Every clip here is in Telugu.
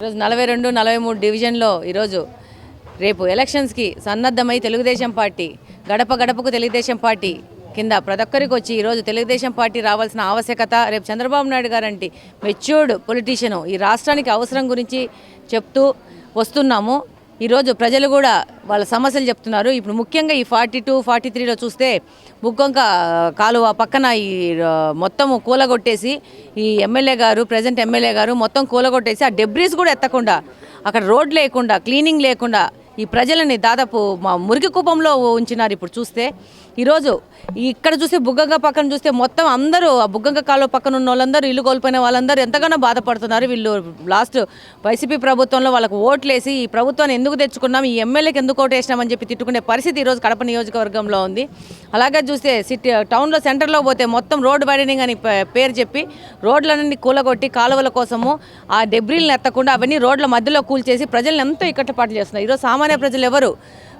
ఈరోజు నలభై రెండు నలభై మూడు డివిజన్లో ఈరోజు రేపు ఎలక్షన్స్కి సన్నద్ధమై తెలుగుదేశం పార్టీ గడప గడపకు తెలుగుదేశం పార్టీ కింద ప్రతి ఒక్కరికి వచ్చి ఈరోజు తెలుగుదేశం పార్టీ రావాల్సిన ఆవశ్యకత రేపు చంద్రబాబు నాయుడు గారంటి మెచ్యూర్డ్ పొలిటీషియను ఈ రాష్ట్రానికి అవసరం గురించి చెప్తూ వస్తున్నాము. ఈరోజు ప్రజలు కూడా వాళ్ళ సమస్యలు చెప్తున్నారు. ఇప్పుడు ముఖ్యంగా ఈ ఫార్టీ టూ ఫార్టీ త్రీలో చూస్తే బుగ్గొంక కాలువ పక్కన ఈ మొత్తం కూలగొట్టేసి ఈ ఎమ్మెల్యే గారు ప్రజెంట్ ఎమ్మెల్యే గారు మొత్తం కూలగొట్టేసి ఆ డెబ్రీస్ కూడా ఎత్తకుండా అక్కడ రోడ్ లేకుండా క్లీనింగ్ లేకుండా ఈ ప్రజలని దాదాపు మా మురికి కూపంలో ఉంచినారు ఇప్పుడు చూస్తే. ఈరోజు ఇక్కడ చూస్తే బుగ్గంగ పక్కన చూస్తే మొత్తం అందరూ ఆ బుగ్గంగ కాలువ పక్కన ఉన్న వాళ్ళందరూ ఇల్లు కోల్పోయిన వాళ్ళందరూ ఎంతగానో బాధపడుతున్నారు. వీళ్ళు లాస్ట్ వైసీపీ ప్రభుత్వంలో వాళ్ళకు ఓట్లేసి ఈ ప్రభుత్వాన్ని ఎందుకు తెచ్చుకున్నాం ఈ ఎమ్మెల్యేకి ఎందుకు ఓటు వేసినామని చెప్పి తిట్టుకునే పరిస్థితి ఈరోజు కడప నియోజకవర్గంలో ఉంది. అలాగే చూస్తే సిటీ టౌన్లో సెంటర్లో పోతే మొత్తం రోడ్ వైడనింగ్ అని పే- పేరు చెప్పి రోడ్లన్నీ కూలగొట్టి కాలువల కోసము ఆ డెబ్రీలను ఎత్తకుండా అవన్నీ రోడ్ల మధ్యలో కూల్చేసి ప్రజలను ఎంతో ఇక్కట్లపాటు చేస్తున్నారు. ఈరోజు సామాన్య ప్రజలు ఎవరు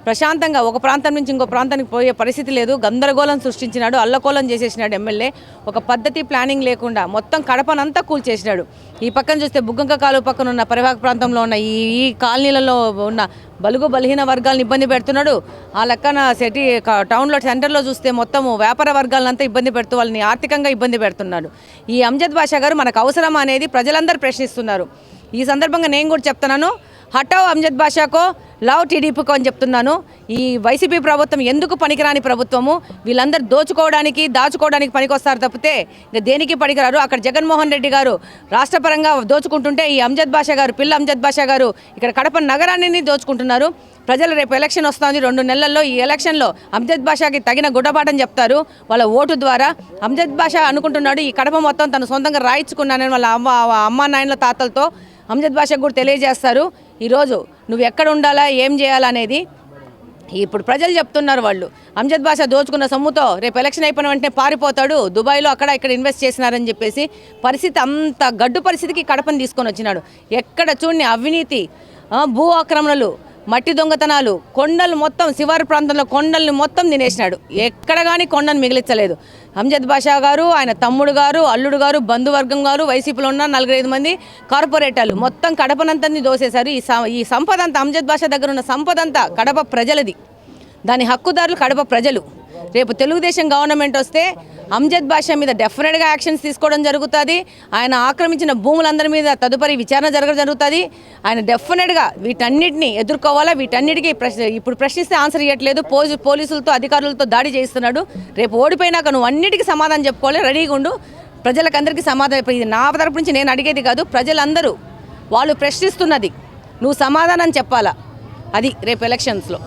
ప్రశాంతంగా ఒక ప్రాంతం నుంచి ఇంకో ప్రాంతానికి పోయే పరిస్థితి లేదు. గందరగోళం సృష్టించినాడు అల్లకోలం చేసేసినాడు ఎమ్మెల్యే. ఒక పద్ధతి ప్లానింగ్ లేకుండా మొత్తం కడపనంతా కూల్చేసినాడు. ఈ పక్కన చూస్తే బుగ్గంక కాలువ పక్కన ఉన్న పరివాహక ప్రాంతంలో ఉన్న ఈ ఈ కాలనీలలో ఉన్న బలుగు బలహీన వర్గాలను ఇబ్బంది పెడుతున్నాడు. ఆ లెక్కన సిటీ టౌన్లో సెంటర్లో చూస్తే మొత్తం వ్యాపార వర్గాలంతా ఇబ్బంది పెడుతూ వాళ్ళని ఆర్థికంగా ఇబ్బంది పెడుతున్నాడు. ఈ అంజద్ బాషా గారు మనకు అవసరమా అనేది ప్రజలందరూ ప్రశ్నిస్తున్నారు. ఈ సందర్భంగా నేను కూడా చెప్తున్నాను. హటావ్ అంజద్ బాషాకో లవ్ టీడీపీకో అని చెప్తున్నాను. ఈ వైసీపీ ప్రభుత్వం ఎందుకు పనికిరాని ప్రభుత్వము? వీళ్ళందరూ దోచుకోవడానికి దాచుకోవడానికి పనికొస్తారు తప్పితే ఇంకా దేనికి పనికిరారు? అక్కడ జగన్మోహన్ రెడ్డి గారు రాష్ట్రపరంగా దోచుకుంటుంటే ఈ అంజద్ బాషా గారు పిల్ల అంజద్ బాషా గారు ఇక్కడ కడప నగరాన్ని దోచుకుంటున్నారు. ప్రజలు రేపు ఎలక్షన్ వస్తుంది. రెండు నెలల్లో ఈ ఎలక్షన్లో అంజద్ బాషాకి తగిన గుడ్డబాటని చెప్తారు వాళ్ళ ఓటు ద్వారా. అంజద్ బాషా అనుకుంటున్నాడు ఈ కడప మొత్తం తను సొంతంగా రాయించుకున్నానని వాళ్ళ అమ్మ అమ్మ నాయనల తాతలతో అంజద్ బాషా కూడా తెలియజేస్తారు. ఈరోజు నువ్వు ఎక్కడ ఉండాలా ఏం చేయాలా అనేది ఇప్పుడు ప్రజలు చెప్తున్నారు వాళ్ళు. అంజద్ బాషా దోచుకున్న సొమ్ముతో రేపు ఎలక్షన్ అయిపోయిన వెంటనే పారిపోతాడు. దుబాయ్లో అక్కడ ఇక్కడ ఇన్వెస్ట్ చేసినారని చెప్పేసి పరిస్థితి అంత గడ్డు పరిస్థితికి కడపని తీసుకొని వచ్చినాడు. ఎక్కడ చూడని అవినీతి భూ ఆక్రమణలు మట్టి దొంగతనాలు కొండలు మొత్తం శివారు ప్రాంతంలో కొండల్ని మొత్తం తినేసినాడు. ఎక్కడ కానీ కొండను మిగిలించలేదు. అంజద్ బాషా గారు ఆయన తమ్ముడు గారు అల్లుడు గారు బంధువర్గం గారు వైసీపీలో ఉన్న నలుగురైదు మంది కార్పొరేటర్లు. మొత్తం కడపనంతని దోసేశారు. ఈ ఈ సంపద అంతా అంజద్ బాషా దగ్గర ఉన్న సంపద అంతా కడప ప్రజలది. దాని హక్కుదారులు కడప ప్రజలు. రేపు తెలుగుదేశం గవర్నమెంట్ వస్తే అంజద్ బాషా మీద డెఫినెట్గా యాక్షన్స్ తీసుకోవడం జరుగుతుంది. ఆయన ఆక్రమించిన భూములందరి మీద తదుపరి విచారణ జరగడం జరుగుతుంది. ఆయన డెఫినెట్గా వీటన్నిటిని ఎదుర్కోవాలా? వీటన్నిటికీ ప్రశ్న ఇప్పుడు ప్రశ్నిస్తే ఆన్సర్ ఇవ్వట్లేదు పోజు పోలీసులతో అధికారులతో దాడి చేయిస్తున్నాడు. రేపు ఓడిపోయినాక నువ్వు అన్నిటికీ సమాధానం చెప్పుకోవాలి. రెడీగా ఉండు. ప్రజలకందరికీ సమాధానం ఇది నా తరపు నుంచి నేను అడిగేది కాదు. ప్రజలందరూ వాళ్ళు ప్రశ్నిస్తున్నది. నువ్వు సమాధానం చెప్పాలా? అది రేపు ఎలక్షన్స్లో